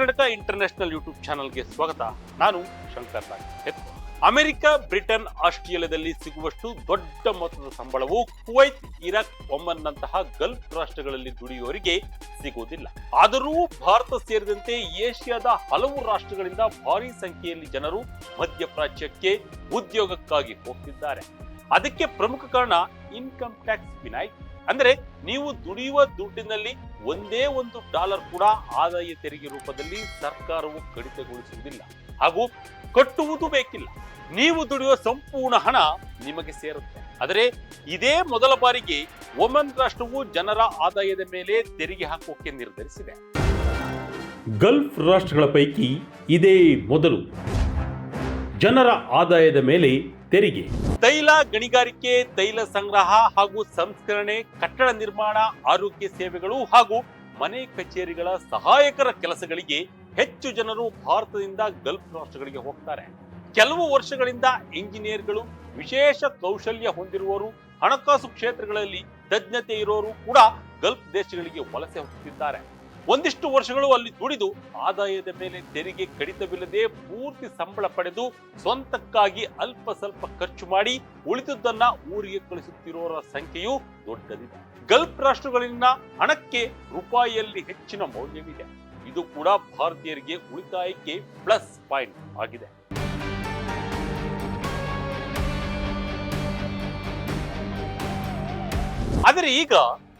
Karnataka international YouTube ಚಾನಲ್ಗೆ ಸ್ವಾಗತ. ನಾನು ಶಂಕರ್ ನಾಗ್. ಅಮೆರಿಕ, ಬ್ರಿಟನ್, ಆಸ್ಟ್ರೇಲಿಯಾದಲ್ಲಿ ಸಿಗುವಷ್ಟು ದೊಡ್ಡ ಮೊತ್ತದ ಸಂಬಳವು ಕುವೈತ್, ಇರಾಕ್, ಒಮನ್ನಂತಹ ಗಲ್ಫ್ ರಾಷ್ಟ್ರಗಳಲ್ಲಿ ದುಡಿಯುವವರಿಗೆ ಸಿಗುವುದಿಲ್ಲ. ಆದರೂ ಭಾರತ ಸೇರಿದಂತೆ ಏಷ್ಯಾದ ಹಲವು ರಾಷ್ಟ್ರಗಳಿಂದ ಭಾರಿ ಸಂಖ್ಯೆಯಲ್ಲಿ ಜನರು ಮಧ್ಯಪ್ರಾಚ್ಯಕ್ಕೆ ಉದ್ಯೋಗಕ್ಕಾಗಿ ಹೋಗ್ತಿದ್ದಾರೆ. ಅದಕ್ಕೆ ಪ್ರಮುಖ ಕಾರಣ ಇನ್ಕಮ್ ಟ್ಯಾಕ್ಸ್ ವಿನಾಯಿತಿ ಅಂದ್ರೆ ನೀವು ದುಡಿಯುವ ದುಡ್ಡಿನಲ್ಲಿ ಒಂದೇ ಒಂದು ಡಾಲರ್ ಕೂಡ ಆದಾಯ ತೆರಿಗೆ ರೂಪದಲ್ಲಿ ಸರ್ಕಾರವು ಕಡಿತಗೊಳಿಸುವುದಿಲ್ಲ. ಹಾಗೂ ಕಟ್ಟುವುದು ಬೇಕಿಲ್ಲ. ನೀವು ದುಡಿಯುವ ಸಂಪೂರ್ಣ ಹಣ ನಿಮಗೆ ಸೇರುತ್ತೆ. ಆದರೆ ಇದೇ ಮೊದಲ ಬಾರಿಗೆ ಒಮನ್ ರಾಷ್ಟ್ರವು ಜನರ ಆದಾಯದ ಮೇಲೆ ತೆರಿಗೆ ಹಾಕೋಕೆ ನಿರ್ಧರಿಸಿದೆ. ಗಲ್ಫ್ ರಾಷ್ಟ್ರಗಳ ಪೈಕಿ ಇದೇ ಮೊದಲು. ಜನರ ಆದಾಯದ ಮೇಲೆ ತೆರಿಗೆ. ತೈಲ ಗಣಿಗಾರಿಕೆ, ತೈಲ ಸಂಗ್ರಹ ಹಾಗೂ ಸಂಸ್ಕರಣೆ, ಕಟ್ಟಡ ನಿರ್ಮಾಣ, ಆರೋಗ್ಯ ಸೇವೆಗಳು ಹಾಗೂ ಮನೆ ಕಚೇರಿಗಳ ಸಹಾಯಕರ ಕೆಲಸಗಳಿಗೆ ಹೆಚ್ಚು ಜನರು ಭಾರತದಿಂದ ಗಲ್ಫ್ ರಾಷ್ಟ್ರಗಳಿಗೆ ಹೋಗ್ತಾರೆ. ಕೆಲವು ವರ್ಷಗಳಿಂದ ಇಂಜಿನಿಯರ್ಗಳು ವಿಶೇಷ ಕೌಶಲ್ಯ ಹೊಂದಿರುವವರು, ಹಣಕಾಸು ಕ್ಷೇತ್ರಗಳಲ್ಲಿ ತಜ್ಞತೆ ಇರೋರು ಕೂಡ ಗಲ್ಫ್ ದೇಶಗಳಿಗೆ ವಲಸೆ ಹೋಗ್ತಿದ್ದಾರೆ. ಒಂದಿಷ್ಟು ವರ್ಷಗಳು ಅಲ್ಲಿ ದುಡಿದು ಆದಾಯದ ಮೇಲೆ ತೆರಿಗೆ ಕಡಿತವಿಲ್ಲದೆ ಪೂರ್ತಿ ಸಂಬಳ ಪಡೆದು ಸ್ವಂತಕ್ಕಾಗಿ ಅಲ್ಪ ಸ್ವಲ್ಪ ಖರ್ಚು ಮಾಡಿ ಉಳಿದುದನ್ನ ಊರಿಗೆ ಕಳಿಸುತ್ತಿರೋರ ಸಂಖ್ಯೆಯು ದೊಡ್ಡದಿದೆ. ಗಲ್ಫ್ ರಾಷ್ಟ್ರಗಳಲ್ಲಿನ ಹಣಕ್ಕೆ ರೂಪಾಯಿಯಲ್ಲಿ ಹೆಚ್ಚಿನ ಮೌಲ್ಯವಿದೆ. ಇದು ಕೂಡ ಭಾರತೀಯರಿಗೆ ಉಳಿತಾಯಕ್ಕೆ ಪ್ಲಸ್ ಪಾಯಿಂಟ್ ಆಗಿದೆ. ಆದರೆ ಈಗ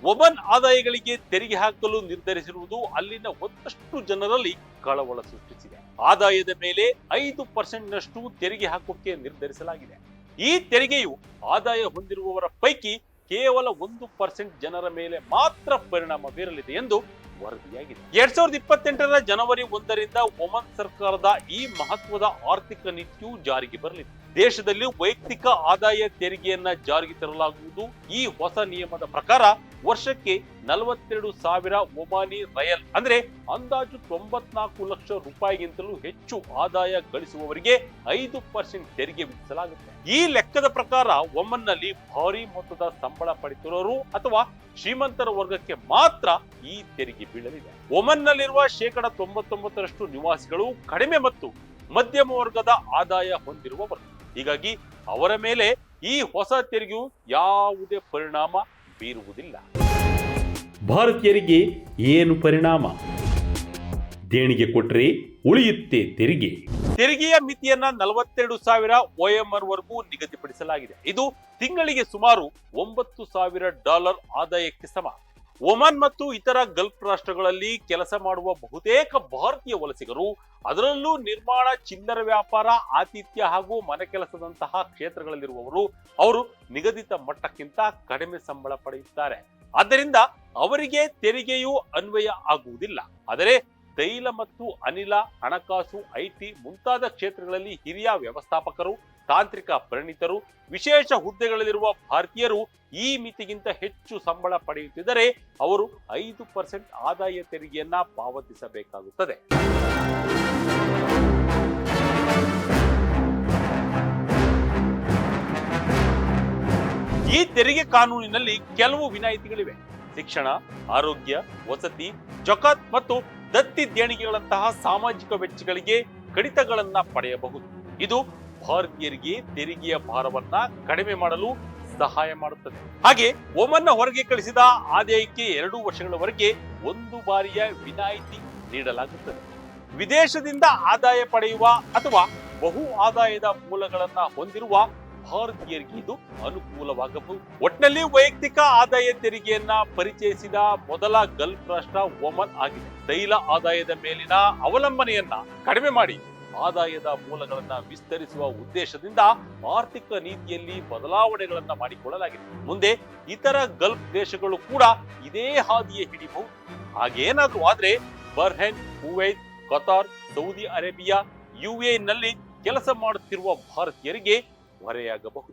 ಒಮನ್ ಆದಾಯಗಳಿಗೆ ತೆರಿಗೆ ಹಾಕಲು ನಿರ್ಧರಿಸಿರುವುದು ಅಲ್ಲಿನ ಒಂದಷ್ಟು ಜನರಲ್ಲಿ ಕಳವಳ ಸೃಷ್ಟಿಸಿದೆ. ಆದಾಯದ ಮೇಲೆ ಐದು ಪರ್ಸೆಂಟ್ನಷ್ಟು ತೆರಿಗೆ ಹಾಕೋಕೆ ನಿರ್ಧರಿಸಲಾಗಿದೆ. ಈ ತೆರಿಗೆಯು ಆದಾಯ ಹೊಂದಿರುವವರ ಪೈಕಿ ಕೇವಲ ಒಂದು ಪರ್ಸೆಂಟ್ ಜನರ ಮೇಲೆ ಮಾತ್ರ ಪರಿಣಾಮ ಬೀರಲಿದೆ ಎಂದು ವರದಿಯಾಗಿದೆ. ಎರಡ್ ಸಾವಿರದ ಇಪ್ಪತ್ತೆಂಟರ ಜನವರಿ ಒಂದರಿಂದ ಒಮನ್ ಸರ್ಕಾರದ ಈ ಮಹತ್ವದ ಆರ್ಥಿಕ ನೀತಿಯು ಜಾರಿಗೆ ಬರಲಿದೆ. ದೇಶದಲ್ಲಿ ವೈಯಕ್ತಿಕ ಆದಾಯ ತೆರಿಗೆಯನ್ನ ಜಾರಿಗೆ ತರಲಾಗುವುದು. ಈ ಹೊಸ ನಿಯಮದ ಪ್ರಕಾರ ವರ್ಷಕ್ಕೆ ನಲವತ್ತೆರಡು ಸಾವಿರ ಒಮಾನಿ ರಯಲ್, ಅಂದ್ರೆ ಅಂದಾಜು ತೊಂಬತ್ನಾಲ್ಕು ಲಕ್ಷ ರೂಪಾಯಿಗಿಂತಲೂ ಹೆಚ್ಚು ಆದಾಯ ಗಳಿಸುವವರಿಗೆ ಐದು ಪರ್ಸೆಂಟ್ ತೆರಿಗೆ ವಿಧಿಸಲಾಗುತ್ತೆ. ಈ ಲೆಕ್ಕದ ಪ್ರಕಾರ ಒಮನ್ನಲ್ಲಿ ಭಾರಿ ಮೊತ್ತದ ಸಂಬಳ ಪಡೆತಿರೋರು ಅಥವಾ ಶ್ರೀಮಂತರ ವರ್ಗಕ್ಕೆ ಮಾತ್ರ ಈ ತೆರಿಗೆ ಬೀಳಲಿದೆ. ಒಮನ್ನಲ್ಲಿರುವ ಶೇಕಡ ತೊಂಬತ್ತೊಂಬತ್ತರಷ್ಟು ನಿವಾಸಿಗಳು ಕಡಿಮೆ ಮತ್ತು ಮಧ್ಯಮ ವರ್ಗದ ಆದಾಯ ಹೊಂದಿರುವವರು. ಹೀಗಾಗಿ ಅವರ ಮೇಲೆ ಈ ಹೊಸ ತೆರಿಗೆಯು ಯಾವುದೇ ಪರಿಣಾಮ ಬೀರುವುದಿಲ್ಲ. ಭಾರತೀಯರಿಗೆ ಏನು ಪರಿಣಾಮ? ದೇಣಿಗೆ ಕೊಟ್ಟರೆ ಉಳಿಯುತ್ತೆ ತೆರಿಗೆ. ತೆರಿಗೆಯ ಮಿತಿಯನ್ನ ನಲವತ್ತೆರಡು ಸಾವಿರ ಓಎಂಆರ್ ವರೆಗೂ ನಿಗದಿಪಡಿಸಲಾಗಿದೆ. ಇದು ತಿಂಗಳಿಗೆ ಸುಮಾರು ಒಂಬತ್ತು ಸಾವಿರ ಡಾಲರ್ ಆದಾಯಕ್ಕೆ ಸಮ. ಒಮನ್ ಮತ್ತು ಇತರ ಗಲ್ಫ್ ರಾಷ್ಟ್ರಗಳಲ್ಲಿ ಕೆಲಸ ಮಾಡುವ ಬಹುತೇಕ ಭಾರತೀಯ ವಲಸಿಗರು, ಅದರಲ್ಲೂ ನಿರ್ಮಾಣ, ಚಿಲ್ಲರೆ ವ್ಯಾಪಾರ, ಆತಿಥ್ಯ ಹಾಗೂ ಮನೆ ಕೆಲಸದಂತಹ ಕ್ಷೇತ್ರಗಳಲ್ಲಿರುವವರು, ಅವರು ನಿಗದಿತ ಮಟ್ಟಕ್ಕಿಂತ ಕಡಿಮೆ ಸಂಬಳ ಪಡೆಯುತ್ತಾರೆ. ಆದ್ದರಿಂದ ಅವರಿಗೆ ತೆರಿಗೆಯು ಅನ್ವಯ ಆಗುವುದಿಲ್ಲ. ಆದರೆ ತೈಲ ಮತ್ತು ಅನಿಲ, ಹಣಕಾಸು, ಐಟಿ ಮುಂತಾದ ಕ್ಷೇತ್ರಗಳಲ್ಲಿ ಹಿರಿಯ ವ್ಯವಸ್ಥಾಪಕರು ತಾಂತ್ರಿಕ ಪರಿಣಿತರು, ವಿಶೇಷ ಹುದ್ದೆಗಳಲ್ಲಿರುವ ಭಾರತೀಯರು ಈ ಮಿತಿಗಿಂತ ಹೆಚ್ಚು ಸಂಬಳ ಪಡೆಯುತ್ತಿದ್ದರೆ ಅವರು ಐದು ಪರ್ಸೆಂಟ್ ಆದಾಯ ತೆರಿಗೆಯನ್ನ ಪಾವತಿಸಬೇಕಾಗುತ್ತದೆ. ಈ ತೆರಿಗೆ ಕಾನೂನಿನಲ್ಲಿ ಕೆಲವು ವಿನಾಯಿತಿಗಳಿವೆ. ಶಿಕ್ಷಣ, ಆರೋಗ್ಯ, ವಸತಿ, ಜಕಾತ್ ಮತ್ತು ದತ್ತಿ ದೇಣಿಗೆಗಳಂತಹ ಸಾಮಾಜಿಕ ವೆಚ್ಚಗಳಿಗೆ ಕಡಿತಗಳನ್ನ ಪಡೆಯಬಹುದು. ಇದು ಭಾರತೀಯರಿಗೆ ತೆರಿಗೆಯ ಭಾರವನ್ನ ಕಡಿಮೆ ಮಾಡಲು ಸಹಾಯ ಮಾಡುತ್ತದೆ. ಹಾಗೆ ಒಮನ್ನ ಹೊರಗೆ ಕಳಿಸಿದ ಆದಾಯಕ್ಕೆ ಎರಡು ವರ್ಷಗಳವರೆಗೆ ಒಂದು ಬಾರಿಯ ವಿನಾಯಿತಿ ನೀಡಲಾಗುತ್ತದೆ. ವಿದೇಶದಿಂದ ಆದಾಯ ಪಡೆಯುವ ಅಥವಾ ಬಹು ಆದಾಯದ ಮೂಲಗಳನ್ನ ಹೊಂದಿರುವ ಭಾರತೀಯರಿಗೆ ಇದು ಅನುಕೂಲವಾಗಬಹುದು. ಒಟ್ಟಿನಲ್ಲಿ ವೈಯಕ್ತಿಕ ಆದಾಯ ತೆರಿಗೆಯನ್ನ ಪರಿಚಯಿಸಿದ ಮೊದಲ ಗಲ್ಫ್ ರಾಷ್ಟ್ರ ಒಮನ್ ಆಗಿದೆ. ತೈಲ ಆದಾಯದ ಮೇಲಿನ ಅವಲಂಬನೆಯನ್ನ ಕಡಿಮೆ ಮಾಡಿ ಆದಾಯದ ಮೂಲಗಳನ್ನ ವಿಸ್ತರಿಸುವ ಉದ್ದೇಶದಿಂದ ಆರ್ಥಿಕ ನೀತಿಯಲ್ಲಿ ಬದಲಾವಣೆಗಳನ್ನ ಮಾಡಿಕೊಳ್ಳಲಾಗಿದೆ. ಮುಂದೆ ಇತರ ಗಲ್ಫ್ ದೇಶಗಳು ಕೂಡ ಇದೇ ಹಾದಿಯೇ ಹಿಡಿಬಹುದು ಹಾಗೇನಾದ್ರೂ ಆದ್ರೆ Bahrain, Kuwait, Qatar, Saudi Arabia ಯುಎನಲ್ಲಿ ಕೆಲಸ ಮಾಡುತ್ತಿರುವ ಭಾರತೀಯರಿಗೆ ಹೊರೆಯಾಗಬಹುದು.